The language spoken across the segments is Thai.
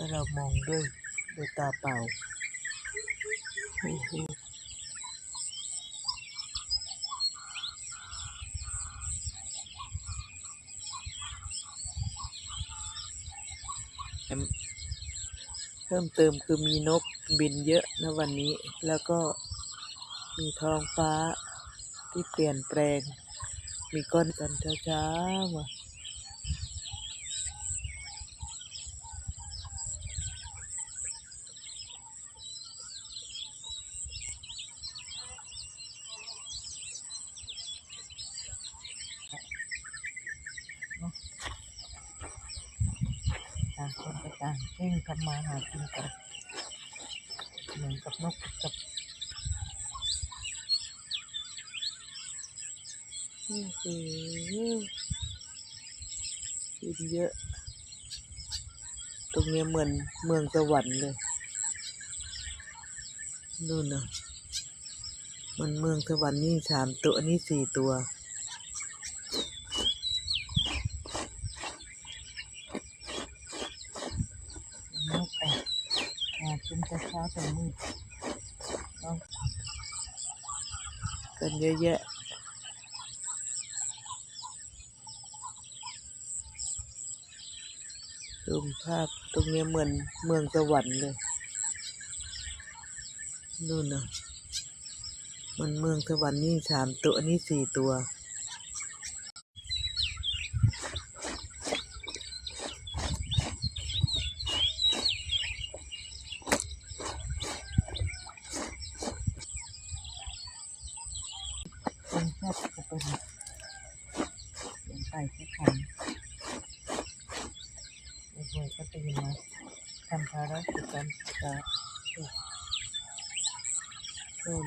ถ้าเรามองด้วยด้วยตาเปล่าโอ้โหแถมเพิ่มเติมคือมีนกบินเยอะนะวันนี้ แล้วก็มีท้องฟ้าที่เปลี่ยนแปลง มีก้อนกันช้าๆมา ต่างคนก็ต่างเร่งทำมาหากินกันเหมือนกับนกกับโอ้โหกินเยอะ ตรงนี้เหมือนเมืองสวรรค์เลยนู่นนะมันเมืองสวรรค์นี่สามตัวอันนี้สี่ตัว นกแอบมาขึ้ นเช้าๆตอนมือกันเยอะแยะซูมภาพตรงนี้เหมือนเมืองสวรรค์เลยนู่นนะมันเมืองสวรรค์นี่สามตัวอันนี้สี่ตัว คนชอบจะเป็นเสียงไก่ที่ขัน บ่อยก็ตื่นมาทำภารกิจการศึกษาต้น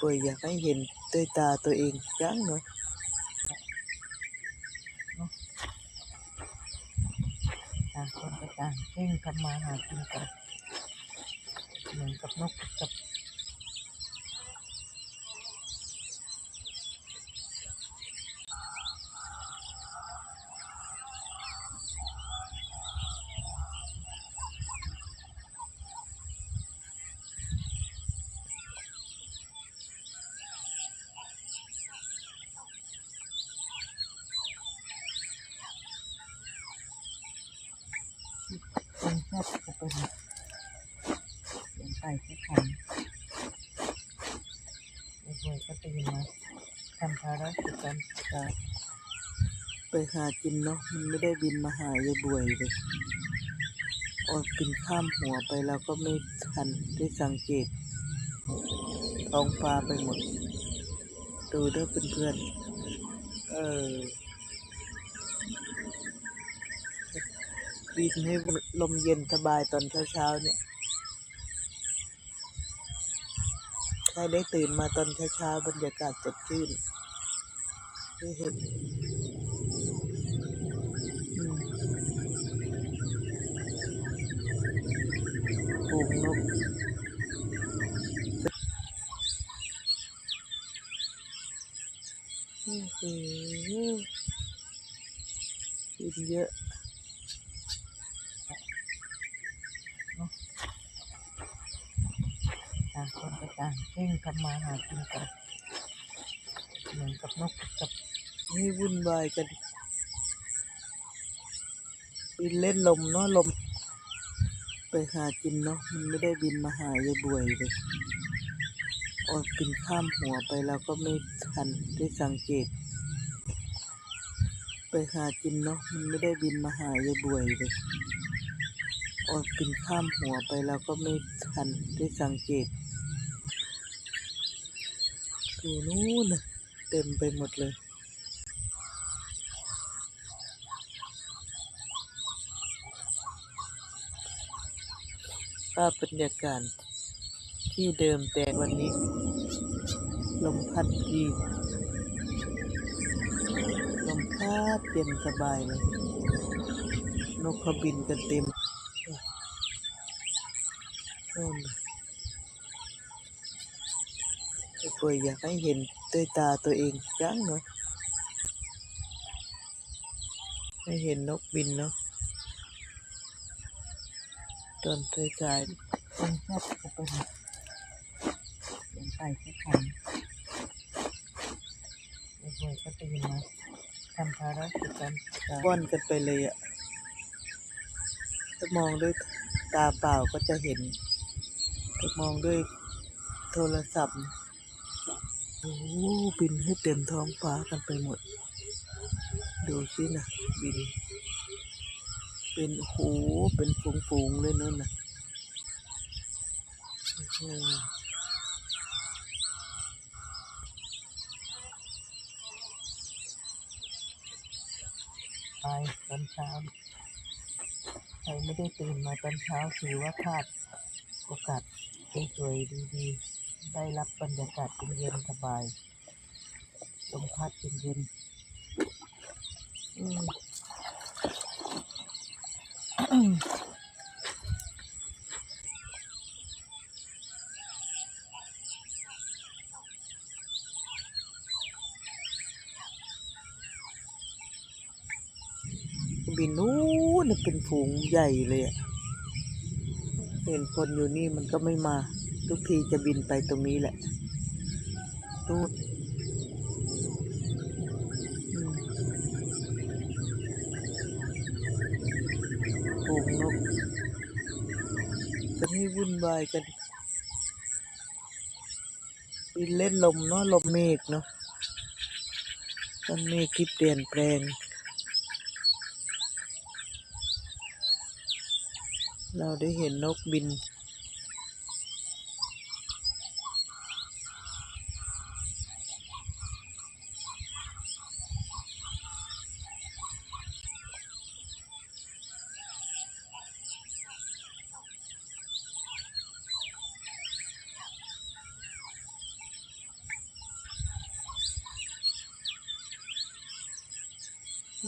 บ่อยอยากให้เห็นด้วยตาตัวเองจังเนาะเนาะต่างคนก็ต่างเร่งทำมาหากินกันเหมือนกับนกกับ ชอบจะเป็นเสียงไก่ที่ขันบ่อยๆก็ตื่นมาทำภารกิจการศึกษาไปหากินเนาะมันไม่ได้บินมาหายายบวยเลยออกกินข้ามหัวไปแล้วก็ไม่ทันได้สังเกตท้องฟ้าไปหมด ดูเด้อเพื่อนๆเออ บินให้ลมเย็นสบายตอนเช้าๆเนี่ย ใครได้ตื่นมาตอนเช้าๆบรรยากาศสดชื่นได้เห็นฝูงนกโอ้โหกินเยอะ ต่างคนก็ต่างเร่งทำมาหากินกันเหมือนกับนกกับให้วุ่นวายกันบินเล่นลมเนาะลม ไปหากินเนาะมันไม่ได้บินมาหายายบวยเลยออกกินข้ามหัวไปแล้วก็ไม่ทันได้สังเกต ไปหากินเนาะมันไม่ได้บินมาหายายบวยเลยออกกินข้ามหัวไปแล้วก็ไม่ทันได้สังเกต ดูนู่นนะเต็มไปหมดเลย ภาพบรรยากาศที่เดิมแต่วันนี้ ลมพัดดีลมพัดเย็นสบายเลย นกเขาบินกันเต็มโน่นน่ะป่วยอยากให้เห็นด้วยตาตัวเองจังเนาะไม่เห็นนกบินเนาะตอนเคยจ่ายคนชอบจะเป็นเสียงไก่ที่ขันเด็กๆก็ตื่นมาทำภารกิจกันว่อนกันไปเลยอะถ้ามองด้วยตาเปล่าก็จะเห็นถ้ามองด้วยโทรศัพท์ อ้บินให้เต็มท้องฟ้ากันไปหมด ดูสินะบิน เป็นโอ้โหเป็นฝูงๆเลยนั่นนะโอ้โหตายตอนเช้าใครไม่ได้ตื่นมาตอนเช้าถือว่าพลาดโอกาสสวยๆดีๆ ได้รับบรรยากาศเย็นๆสบายลมพัดเย็นๆอืมบินนู้นน่ะเป็นฝูงใหญ่เลยอะเห็นคนอยู่นี่มันก็ไม่มา ทุกทีจะบินไปตรงนี้แหละนู่นอืมฝูงนกจะให้วุ่นวายกันบินเล่นลมเนาะลมเมฆเนาะต้นเมฆที่เปลี่ยนแปลง เราได้เห็นนกบิน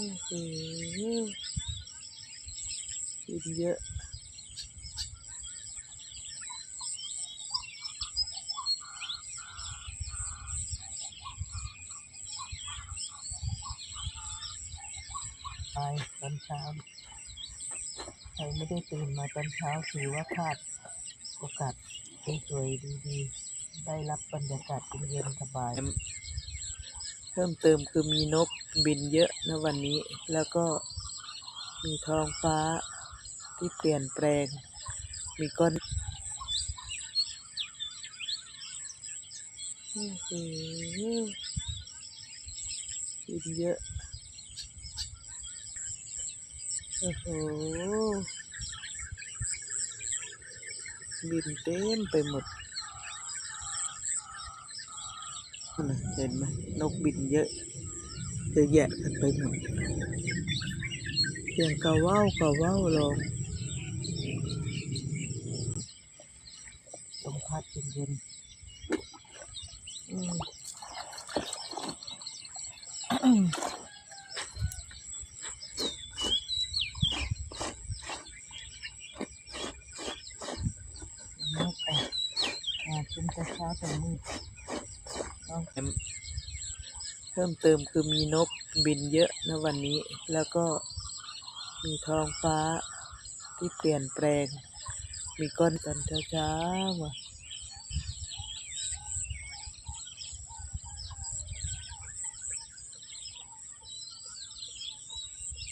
โอ้โหบินเยอะตายตอนเช้าใครไม่ได้ตื่นมาตอนเช้าถือว่าพลาดโอกาสสวยๆดีๆ ได้รับบรรยากาศเย็นๆสบายเพิ่มเติมคือมีนกบินเยอะนะวันนี้ แล้วก็มีท้องฟ้าที่เปลี่ยนแปลง มีก้อนบินเยอะ โอ้โห บินเต็มไปหมด นะเห็นไหมนกบินเยอะเยอะแยะกันไปหมดเสียงกะว่าวกะว่าวลองลมพัดเย็นๆอืมนกอะอ่ากินแต่เช้าแต่มืด เพิ่มเติมคือมีนกบินเยอะนะวันนี้ แล้วก็มีท้องฟ้าที่เปลี่ยนแปลง มีก้อนกันเช้าๆว่ะ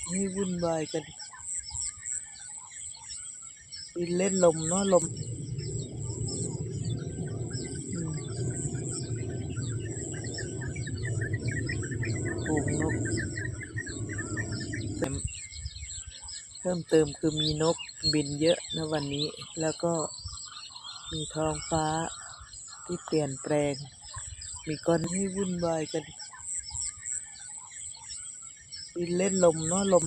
ให้วุ่นวายกันบินเล่นลมเนาะลมอืม ฝูงนก เพิ่มเติมคือมีนกบินเยอะนะวันนี้ แล้วก็มีท้องฟ้าที่เปลี่ยนแปลง มีก้อนให้วุ่นวายกันบินเล่นลมเนาะลม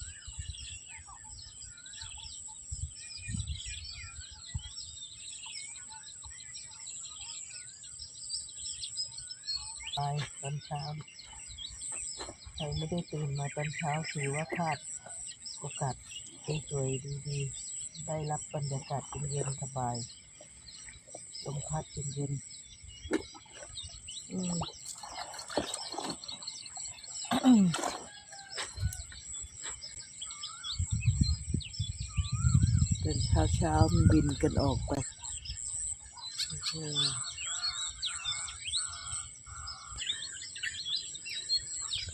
ตายตอนเช้า ครไม่ได้ตื่นมาตอนเช้าถือว่าพลาดโอกาสสวยๆดีๆ ได้รับบรรยากาศเย็นๆสบายลมพัดเย็นๆตอนเช้าๆมันบินกันออกไป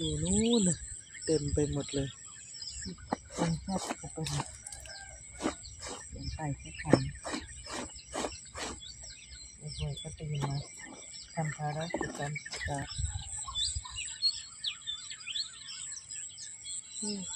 ออตัวนู้นนะเต็มไปหมดเลยเป็นแค่จะเป็นเดินไปแค่คันเด็กๆก็ตื่นมาทำภารกิจการศึกษาโอ้โห